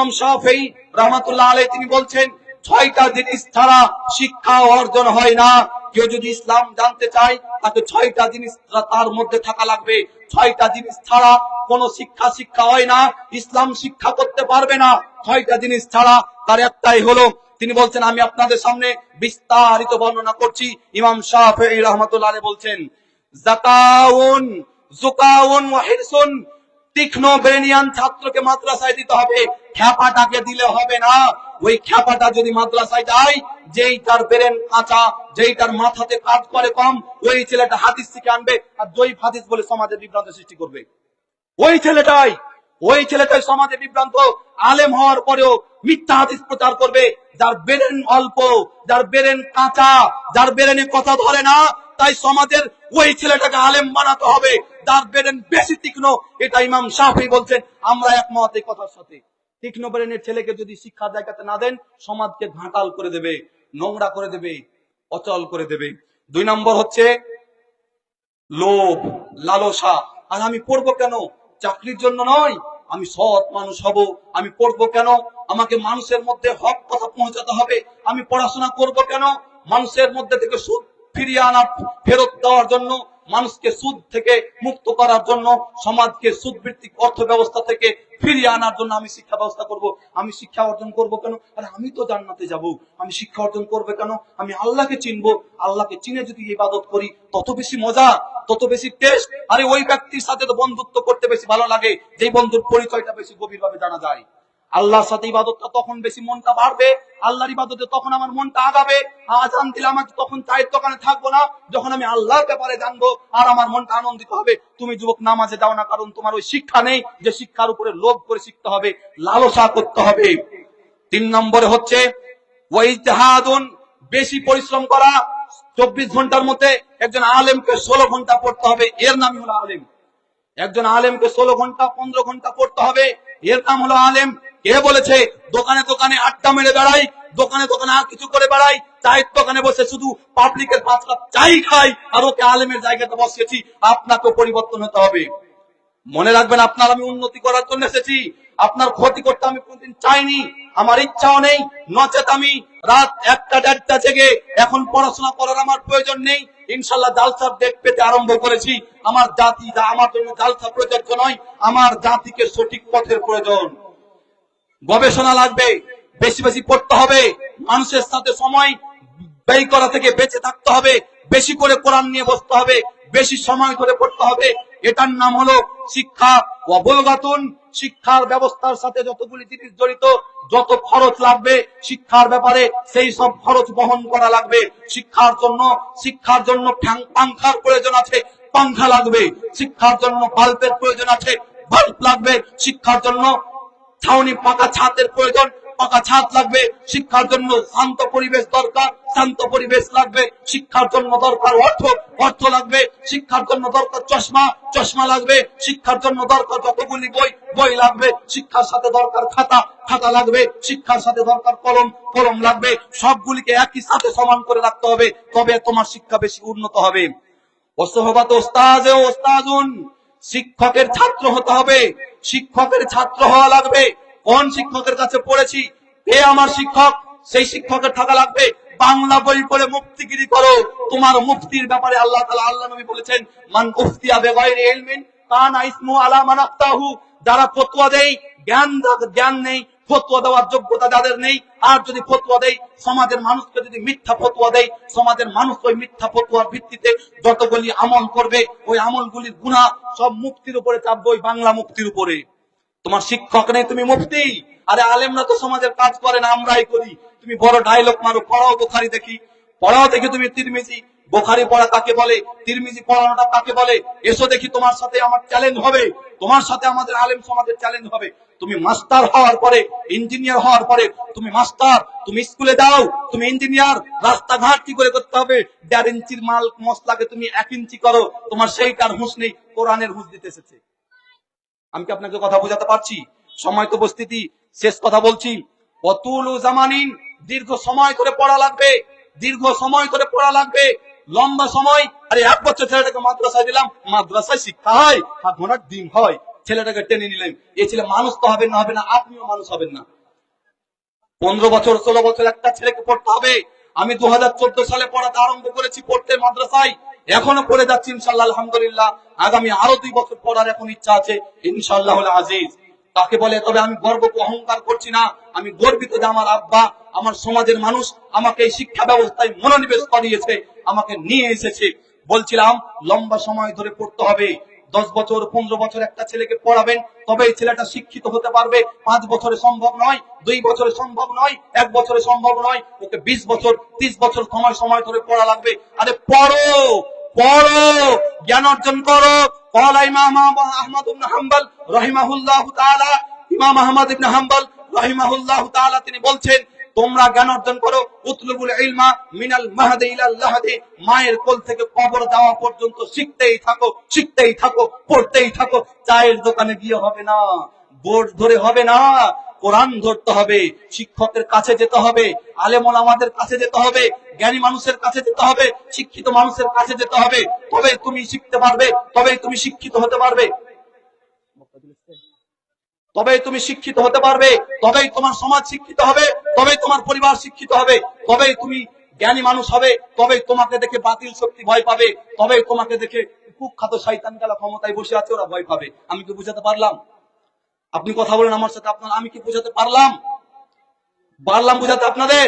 ইমাম শাফেই রহমাতুল্লাহ আলাই তিনি বলছেন, ছয়টা জিনিস ছাড়া শিক্ষা অর্জন হয় না। কেউ যদি ইসলাম জানতে চায়, তাকে ছয়টা জিনিস তার মধ্যে থাকা লাগবে। ছয়টা জিনিস ছাড়া কোন শিক্ষা শিক্ষা হয় না, ইসলাম শিক্ষা করতে পারবে না। ছয়টা জিনিস ছাড়া তার একটাই হলো, তিনি বলছেন, আমি আপনাদের সামনে বিস্তারিত বর্ণনা করছি। ইমাম শাফেই রহমাতুল্লাহ বলছেন, জাকাউন, জুকাউন ওয়া হিরসুন তীক্ষ্ণ ছাত্রকে মাদ্রাসায় দিতে হবে। খ্যাপাটাকে দিলে হবে না। ওই খ্যাপাটা যদি মাদ্রাসায় যেই তার বেরেন যেই তার মাথাতে কাজ করে কম, ওই ছেলেটা আনবে আর বলে সমাজে বিভ্রান্ত সৃষ্টি করবে। ওই ছেলেটাই ওই ছেলেটাই সমাজে বিভ্রান্ত, আলেম হওয়ার পরেও মিথ্যা হাদিস প্রচার করবে। যার বেরেন অল্প, যার বেরেন কাঁচা, যার বেরেনে কথা ধরে না, তাই সমাজের ওই ছেলেটাকে আলেম বানাতে হবে। বেশি তীক্ষ্ণ, এটা ইমাম বলছেন, আমরা একমত এই কথার সাথে। তীক্ষ্ণ ছেলেকে যদি শিক্ষা দেখাতে না দেন, সমাজকে ঘাটাল করে দেবে, নোংরা করে দেবে, অচল করে দেবে। দুই নম্বর হচ্ছে, লোভ, লালসা। আর আমি পড়ব কেন? চাকরির জন্য নয়, আমি সৎ মানুষ হব। আমি পড়ব কেন? আমাকে মানুষের মধ্যে হক কথা পৌঁছাতে হবে। আমি পড়াশোনা করব কেন? মানুষের মধ্যে থেকে সুদ ফিরিয়ে আনার ফেরত দেওয়ার জন্য মানুষকে সুদ থেকে মুক্ত করার জন্য, সমাজকে সুদ ভিত্তিক অর্থ ব্যবস্থা থেকে ফিরিয়ে আনার জন্য আমি শিক্ষা ব্যবস্থা করব। আমি শিক্ষা অর্জন করব কেন? আরে আমি তো জান্নাতে যাব। আমি শিক্ষা অর্জন করবে কেন? আমি আল্লাহকে চিনবো। আল্লাহকে চিনে যদি ইবাদত করি, তত বেশি মজা, তত বেশি টেস্ট আরে ওই ব্যক্তির সাথে তো বন্ধুত্ব করতে বেশি ভালো লাগে। যেই বন্ধুর পরিচয়টা বেশি গভীরভাবে জানা যায়। আল্লাহর সাথে ইবাদতটা তখন বেশি মনটা বাড়বে, আল্লাহর ইবাদতে তখন আমার মনটা আগাবে আজান দিলে আমাকে তখন চায়ের দোকানে থাকব না, যখন আমি আল্লাহর ব্যাপারে জানব আর আমার মনটা আনন্দিত হবে, তুমি যুবক নামাজে যাও না, কারণ তোমার ওই শিক্ষা নেই যে শিক্ষার উপরে লোভ করে শিখতে হবে, লালসা করতে হবে। তিন নম্বরে হচ্ছে ওয়াইজহাদুন বেশি পরিশ্রম করা, চব্বিশ ঘণ্টার মধ্যে একজন আলেমকে ষোলো ঘণ্টা পড়তে হবে, এর নামই হলো আলেম। একজন আলেমকে ষোলো ঘণ্টা, পনেরো ঘণ্টা পড়তে হবে, এর নাম হলো আলেম। কে বলেছে, দোকানে দোকানে আড্ডা মেরে বেড়াই, দোকানে দোকানে আর কিছু করে বেড়াই, চায়ের দোকানে বসে শুধু পাবলিকের পাঁচ কাপ চাই খাই, আর ওকে আলেমের জায়গাতে বসিয়েছি আপনাকেও পরিবর্তন হতে হবে। মনে রাখবেন, আপনার আমি উন্নতি করার জন্য এসেছি। আপনার ক্ষতি করতে আমি কোনদিন চাইনি, আমার ইচ্ছাও নেই, নচেত আমি রাত একটা, দেড়টা জেগে এখন পড়াশোনা করার আমার প্রয়োজন নেই। ইনশাল্লাহ জালসার ডেক পেতে আরম্ভ করেছি। আমার জাতি আমার জন্য জালসা প্রযোজ্য নয়, আমার জাতিকে সঠিক পথের প্রয়োজন। গবেষণা লাগবে, বেশি বেশি পড়তে হবে, মানুষের সাথে সময় ব্যয় করা থেকে বেঁচে থাকতে হবে, বেশি করে কোরআন নিয়ে বসতে হবে, বেশি সময় করে পড়তে হবে। এটার নাম হলো শিক্ষা অবলগাতুন শিক্ষার ব্যবস্থার সাথে যতগুলি জিনিস জড়িত, যত খরচ লাগবে শিক্ষার ব্যাপারে, সেই সব খরচ বহন করা লাগবে। শিক্ষার জন্য শিক্ষার জন্য পাংখার প্রয়োজন আছে, পাংখা লাগবে। শিক্ষার জন্য বাল্বের প্রয়োজন আছে, বাল্ব লাগবে। শিক্ষার জন্য ছাউনি পাকা ছাদের প্রয়োজন, পাকা ছাদ লাগবে, শিক্ষার জন্য শান্ত পরিবেশ দরকার, শান্ত পরিবেশ লাগবে, শিক্ষার জন্য দরকার অর্থ অর্থ লাগবে, শিক্ষার জন্য দরকার চশমা চশমা লাগবে, শিক্ষার জন্য দরকার যতগুলি বই বই লাগবে, শিক্ষার সাথে দরকার খাতা খাতা লাগবে, শিক্ষার সাথে দরকার কলম কলম লাগবে, সবগুলিকে একই সাথে সমান করে রাখতে হবে, তবে তোমার শিক্ষা বেশি উন্নত হবে। ওসহবাত ওস্তাজে ওস্তাজুন শিক্ষকের ছাত্র হতে হবে। শিক্ষকের ছাত্র হওয়া লাগবে। কোন শিক্ষকের কাছে পড়েছি? হে আমার শিক্ষক, সেই শিক্ষকের থাকা লাগবে। বাংলা বই পড়ে মুক্তিগিরি করো। তোমার মুক্তির ব্যাপারে আল্লাহ তালা আল্লাহ নবী বলেছেন, মান উফতিয়া বেগাইরি এলমিন কান ইসমু আলা মানাক্তাহু যারা ফতোয়া দেয়, জ্ঞান জ্ঞান নেই ফতোয়া দেওয়ার যোগ্যতা যাদের নেই, আর যদি ফতোয়া দেয় সমাজের মানুষকে যদি মিথ্যা ফতোয়া দেয় সমাজের মানুষ ওই মিথ্যা ফতোয়ার ভিত্তিতে যতগুলি আমল করবে, ওই আমলগুলির গুণা সব মুক্তির উপরে চাপবে ওই বাংলা মুক্তির উপরে। তোমার শিক্ষক নেই, তুমি মুফতি। আরে আলেমরা তো সমাজের কাজ করে না, আমরাই করি। তুমি বড় ডায়লগ মারো, পড়াও বোখারি দেখি। পড়াও দেখি তুমি তিরমিজি। বোখারি পড়া কাকে বলে? তিরমিজি পড়ানোটা কাকে বলে? এসো দেখি তোমার সাথে আমার চ্যালেঞ্জ হবে। তোমার সাথে আমাদের আলেম সমাজের চ্যালেঞ্জ হবে। তুমি মাস্টার হওয়ার পরে ইঞ্জিনিয়ার হওয়ার পরে, তুমি মাস্টার তুমি স্কুলে যাও তুমি ইঞ্জিনিয়ার রাস্তাঘাট কি করে করতে হবে? দেড় ইঞ্চির মাল মশলাকে তুমি এক ইঞ্চি করো, তোমার সেইটার হুঁশ নেই, কোরআনের হুঁশ দিতে এসেছে। আমি কি আপনাকে কথা বোঝাতে পারছি? সময় তো উপস্থিতি, শেষ কথা বলছি। অতুল জামানিন, দীর্ঘ সময় করে পড়া লাগবে, দীর্ঘ সময় করে পড়া লাগবে। লম্বা সময়, আরে এক বছর ছেলেটাকে মাদ্রাসায় দিলাম, মাদ্রাসায় শিক্ষা হয়, আর ঘোড়ার ডিম হয়, ছেলেটাকে টেনে নিলেন। এই ছেলে মানুষ তো হবে না হবে না, আপনিও মানুষ হবেন না। পনেরো বছর, ষোলো বছর একটা ছেলেকে পড়তে হবে। আমি দু হাজার চোদ্দ সালে পড়াতে আরম্ভ করেছি পড়তে মাদ্রাসায়। এখনও পড়ে যাচ্ছি ইনশাল্লাহ আলহামদুলিল্লাহ। আগামী আরও দুই বছর পড়ার এখন ইচ্ছা আছে ইনশাল্লাহ আজিজ তাকে বলে, তবে আমি গর্ব অহংকার করছি না। আমি গর্বিত যে আমার আব্বা, আমার সমাজের মানুষ আমাকে এই শিক্ষা ব্যবস্থায় মনোনিবেশ করিয়েছে, আমাকে নিয়ে এসেছে। বলছিলাম, লম্বা সময় ধরে পড়তে হবে। দশ বছর, পনেরো বছর একটা ছেলেকে পড়াবেন, তবে এই ছেলেটা শিক্ষিত হতে পারবে। পাঁচ বছরে সম্ভব নয়, দুই বছরে সম্ভব নয়, এক বছরে সম্ভব নয়, ওকে বিশ বছর, ত্রিশ বছর সময় সময় ধরে পড়া লাগবে। আরে পড়ো! পড়ো, জ্ঞান অর্জন করো। ইমাম আহমদ রহিমাহুল্লাহ ইমাম আহমদ ইবনে রহিমাহুল্লাহ তিনি বলছেন, তোমরা জ্ঞান অর্জন করো, উতলুবুল ইলমা মিনাল মাহদি মায়ের কোল থেকে কবর যাওয়া পর্যন্ত শিখতেই থাকো শিখতেই থাকো, পড়তেই থাকো। চায়ের দোকানে গিয়ে হবে না, বোর্ড ধরে হবে না। কোরআন ধরতে হবে শিক্ষকের কাছে যেতে হবে আলেমন আমাদের কাছে যেতে হবে, জ্ঞানী মানুষের কাছে যেতে হবে, শিক্ষিত মানুষের কাছে যেতে হবে। তবে তুমি শিখতে পারবে তবে তুমি শিক্ষিত হতে পারবে। তবেই তুমি শিক্ষিত হতে পারবে, তবেই তোমার সমাজ শিক্ষিত হবে, তবেই তোমার পরিবার শিক্ষিত হবে, তবেই তুমি জ্ঞানী মানুষ হবে, তবেই তোমাকে দেখে বাতিল শক্তি ভয় পাবে, তবেই তোমাকে দেখে কুখ্যাত শয়তান গেলা ক্ষমতায় বসে আছে, ওরা ভয় পাবে। আমি কি বুঝাতে পারলাম? আপনি কথা বলেন আমার সাথে আপনার আমি কি বুঝাতে পারলাম? পারলাম বুঝাতে আপনাদের?